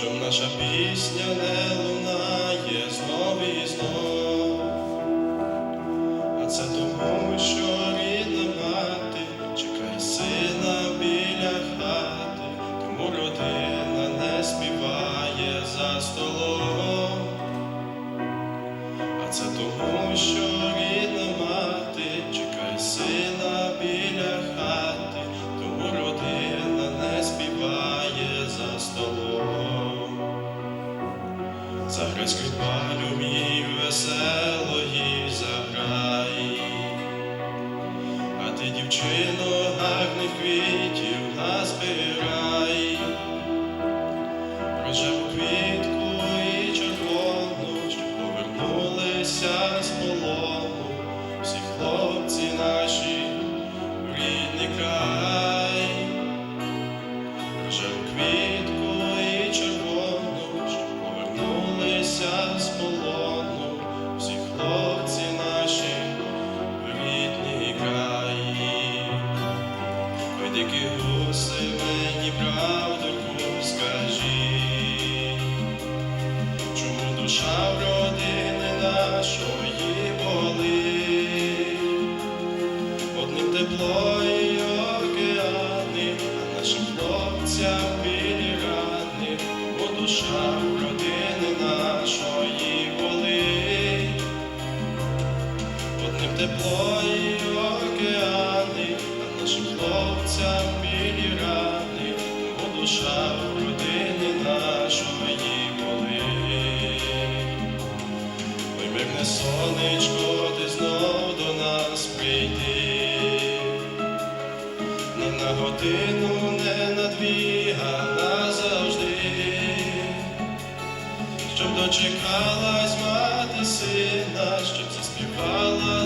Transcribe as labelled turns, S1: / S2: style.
S1: Чом наша пісня не лунає знов і знов, а це тому, що рідна мати чекає сина біля хати, тому родина не співає за столом, а це тому, що Скрипалю мій веселої заграй, а ти, дівчино, гарних квітів назбирай, рожеву квітку чому душа в родини нашої болить? Одним тепло океани, а нашим білі рани, бо душа родини нашої болить. Одним тепло океани, а нашим білі рани, бо душа родини нашої болить. Мирне сонечко, ти знов до нас прийди, не на годину, не на дві, а назавжди, щоб дочекалась мати сина, щоб заспівала